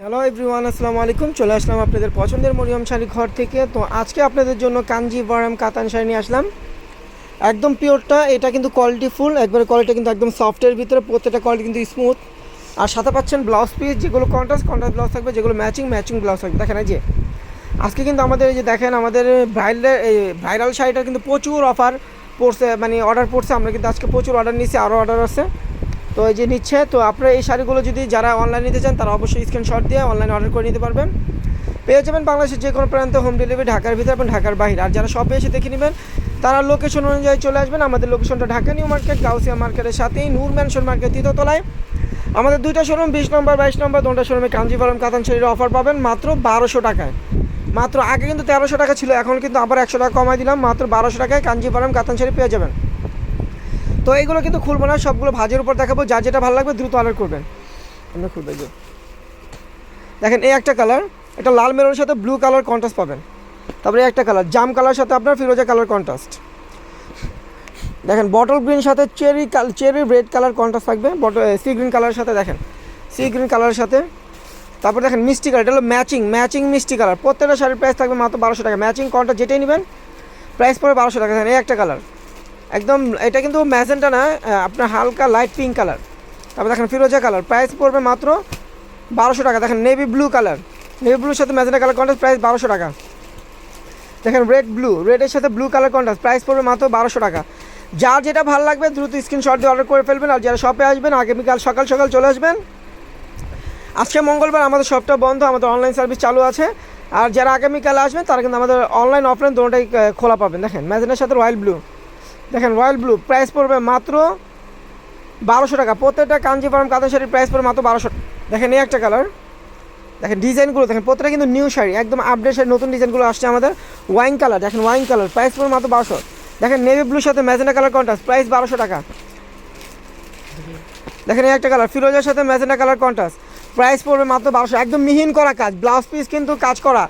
Hello everyone আসসালামু আলাইকুম। চলে আসলাম আপনাদের পছন্দের মরিয়ম শাড়ি ঘর থেকে। তো আজকে আপনাদের জন্য কাঞ্জি বারাম কাতান শাড়ি নিয়ে আসলাম। একদম পিওরটা, এটা কিন্তু কোয়ালিটি ফুল একবারে কোয়ালিটি কিন্তু একদম সফটের ভিতরে, প্রত্যেকটা কোয়ালিটি কিন্তু স্মুথ আর সাথে পাচ্ছেন ব্লাউজ পিস যেগুলো কন্ট্রাস্ট কন্ট্রাস্ট ব্লাউজ থাকবে, যেগুলো ম্যাচিং ম্যাচিং ব্লাউজ থাকবে। দেখেন এই যে, আজকে কিন্তু আমাদের এই যে দেখেন, আমাদের ভাইরাল এই ভাইরাল শাড়িটা কিন্তু প্রচুর অফার পড়ছে মানে অর্ডার পড়ছে। আমরা কিন্তু আজকে প্রচুর অর্ডার নিচ্ছি আরও অর্ডার আছে। তো এই যে নিচ্ছে, তো আপনারা এই শাড়িগুলো যদি যারা অনলাইন নিতে চান, তারা অবশ্যই স্ক্রিনশট দিয়ে অনলাইনে অর্ডার করে নিতে পারবেন। পেয়ে যাবেন বাংলাদেশের যে কোনো প্রান্তে হোম ডেলিভারি ঢাকার ভিতরে এবং ঢাকার বাইরে আর যারা শপে এসে দেখে নেবেন, তারা লোকেশন অনুযায়ী চলে আসবেন। আমাদের লোকেশনটা ঢাকা নিউ মার্কেট, গাউসিয়া মার্কেটের সাথেই, নূর ম্যানশন মার্কেট তৃতীয়তলায় আমাদের দুইটা শোরুম বিশ নম্বর, বাইশ নম্বর, দুটা শোরুমে কাঞ্জিভারম কাতান শাড়ির অফার পাবেন মাত্র বারোশো টাকায়। মাত্র আগে কিন্তু তেরোশো টাকা ছিল, এখন কিন্তু আবার একশো টাকা কমাই দিলাম। মাত্র বারোশো টাকায় কাঞ্জিভারম কাতান শাড়ি পেয়ে যাবেন। তো এইগুলো কিন্তু খুলবো না, সবগুলো ভাজের উপর দেখাবো, যা যেটা ভালো লাগবে দ্রুত অর্ডার করবেন। আমরা খুলবে যে। দেখেন, এই একটা কালার এটা লাল মেরুনের সাথে ব্লু কালার কন্ট্রাস্ট পাবেন। তারপরে একটা কালার জাম কালার সাথে আপনার ফিরোজা কালার কন্ট্রাস্ট দেখেন বটল গ্রিন সাথে চেরি কাল চেরি রেড কালার কন্ট্রাস্ট থাকবে বটল সি গ্রিন কালারের সাথে দেখেন। সি গ্রিন কালারের সাথে। তারপর দেখেন, মিষ্টি কালার এটা হলো ম্যাচিং ম্যাচিং মিষ্টি কালার প্রত্যেকটা শাড়ির প্রাইস থাকবে মাত্র বারোশো টাকা। ম্যাচিং কন্ট্রাস্ট যেটাই নেবেন প্রাইস পড়বে বারোশো টাকা। দেখেন, এই একটা কালার একদম, এটা কিন্তু ম্যাজেন্টা না আপনার হালকা লাইট পিঙ্ক কালার তারপর দেখেন ফিরোজা কালার প্রাইস পড়বে মাত্র বারোশো টাকা। দেখেন নেভি ব্লু কালার নেভি ব্লুর সাথে ম্যাজেন্টা কালার কন্ট্রাস্ট প্রাইস বারোশো টাকা। দেখেন রেড ব্লু রেডের সাথে ব্লু কালার কন্ট্রাস্ট প্রাইস পড়বে মাত্র বারোশো টাকা। যার যেটা ভালো লাগবে, দ্রুত স্ক্রিনশট দিয়ে অর্ডার করে ফেলবেন আর যারা শপে আসবেন, আগামীকাল সকাল সকাল চলে আসবেন। আজকে মঙ্গলবার আমাদের শপটা বন্ধ, আমাদের অনলাইন সার্ভিস চালু আছে। আর যারা আগামীকাল আসবেন, তারা কিন্তু আমাদের অনলাইন অফলাইন দুটোটাই খোলা পাবেন। দেখেন ম্যাজেন্টার সাথে রয়্যাল ব্লু দেখেন রয়্যাল ব্লু প্রাইস পড়বে মাত্র বারোশো টাকা। প্রত্যেকটা কাঞ্জিভারম কাতান শাড়ির প্রাইস পড়বে মাত্র বারোশো দেখেন এই একটা কালার দেখেন ডিজাইনগুলো দেখেন প্রত্যেকটা কিন্তু নিউ শাড়ি, একদম আপডেট শাড়ি, নতুন ডিজাইনগুলো আসছে আমাদের ওয়াইন কালার দেখেন ওয়াইন কালার প্রাইস পড়বে মাত্র বারোশো দেখেন নেভি ব্লুর সাথে ম্যাজেন্টা কালার কন্ট্রাস্ট প্রাইস বারোশো টাকা। দেখেন এই একটা কালার ফিরোজের সাথে ম্যাজেন্টা কালার কন্ট্রাস্ট প্রাইস পড়বে মাত্র বারোশো একদম মিহিন করা কাজ ব্লাউজ পিস কিন্তু কাজ করা।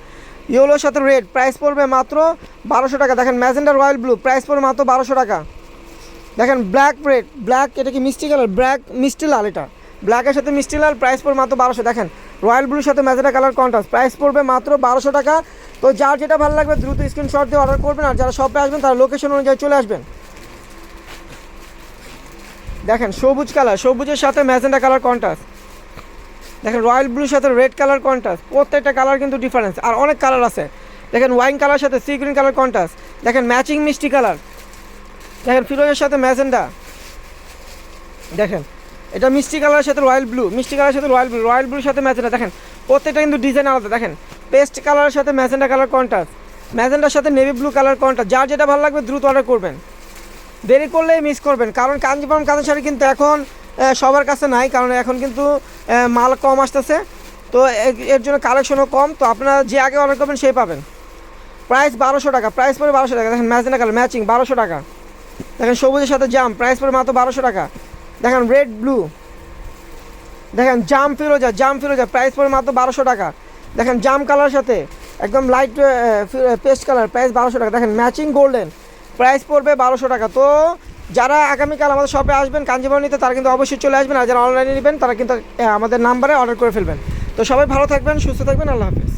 ইয়েলোর সাথে রেড প্রাইস পড়বে মাত্র বারোশো টাকা। দেখেন ম্যাজেন্টা রয়্যাল ব্লু প্রাইস পড়বে মাত্র বারোশো টাকা। দেখেন ব্ল্যাক রেড ব্ল্যাক এটা কি মিষ্টি কালার ব্ল্যাক মিষ্টি লাল এটা। ব্ল্যাকের সাথে মিষ্টি লাল প্রাইস পড়বে মাত্র বারোশো। দেখেন রয়্যাল ব্লুর সাথে ম্যাজেন্ডা কালার কন্ট্রাস্ট প্রাইস পড়বে মাত্র বারোশো টাকা। তো যার যেটা ভালো লাগবে দ্রুত স্ক্রিনশট দিয়ে অর্ডার করবেন, আর যারা শপে আসবেন, তারা লোকেশন অনুযায়ী চলে আসবেন। দেখেন সবুজ কালার সবুজের সাথে ম্যাজেন্ডা কালার কন্ট্রাস্ট দেখেন রয়্যাল ব্লুর সাথে রেড কালার কন্ট্রাস্ট, প্রত্যেকটা কালার কিন্তু ডিফারেন্স আর অনেক কালার আছে। দেখেন ওয়াইন কালার সাথে সি গ্রিন কালার কন্ট্রাস্ট, দেখেন ম্যাচিং মিষ্টি কালার, দেখেন ফিরোজের সাথে ম্যাজেন্ডা, দেখেন, এটা মিষ্টি কালারের সাথে রয়্যাল ব্লু, মিষ্টি কালারের সাথে রয়্যাল ব্লু, রয়্যাল ব্লুর সাথে ম্যাজেন্ডা, দেখেন, প্রত্যেকটা কিন্তু ডিজাইন আলাদা, দেখেন পেস্ট কালারের সাথে ম্যাজেন্ডা কালার কন্ট্রাস্ট, ম্যাজেন্ডার সাথে নেভি ব্লু কালার কন্ট্রাস্ট, যার যেটা ভালো লাগবে দ্রুত অর্ডার করবেন। দেরি করলেই মিস করবেন, কারণ কাঞ্জিপুরম কাঁচা শাড়ি কিন্তু এখন সবার কাছে নাই, কারণ এখন কিন্তু মাল কম আসতেছে। তো এর জন্য কালেকশনও কম। তো আপনারা যে আগে অর্ডার করবেন, সেই পাবেন। প্রাইস বারোশো টাকা প্রাইস পড়ে বারোশো টাকা। দেখেন ম্যাজেন্ডা কালার ম্যাচিং বারোশো টাকা। দেখেন, সবুজের সাথে জাম প্রাইস পরে মাত্র বারোশো টাকা। দেখেন রেড ব্লু দেখেন জাম ফিরোজা জাম ফিরোজা প্রাইস পরে মাত্র বারোশো টাকা। দেখেন জাম কালার সাথে একদম লাইট পেস্ট কালার প্রাইস বারোশো টাকা। দেখেন ম্যাচিং গোল্ডেন প্রাইস পড়বে বারোশো টাকা। তো যারা আগামীকাল আমাদের শপে আসবেন কাঞ্জিবরম নিতে, তারা কিন্তু অবশ্যই চলে আসবেন আর যারা অনলাইনে নেবেন, তারা কিন্তু আমাদের নাম্বারে অর্ডার করে ফেলবেন। তো সবাই ভালো থাকবেন, সুস্থ থাকবেন, আল্লাহ হাফিজ।